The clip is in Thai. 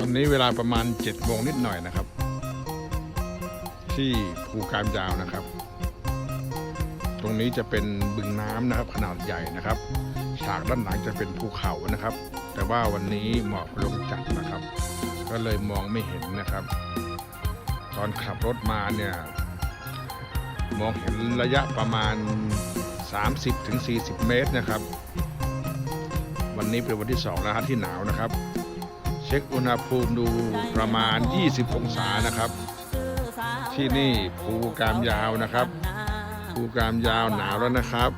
ตอนนี้เวลาประมาณ7จ็ดโมงนิดหน่อยนะครับ ที่ภูการยาวนะครับ ตรงนี้จะเป็นบึงน้ำนะครับขนาดใหญ่นะครับ ฉากด้านหลังจะเป็นภูเขานะครับ แต่ว่าวันนี้หมอกลงจัดนะครับ ก็เลยมองไม่เห็นนะครับ ตอนขับรถมาเนี่ยมองเห็นระยะประมาณ 30-40 เมตรนะครับ วันนี้เป็นวันที่2แล้วฮะที่หนาวนะครับ เช็คอุณหภูมิดูประมาณ 20 องศานะครับ ที่นี่ภูกามยาวนะครับ ภูกามยาวหนาวแล้วนะครับ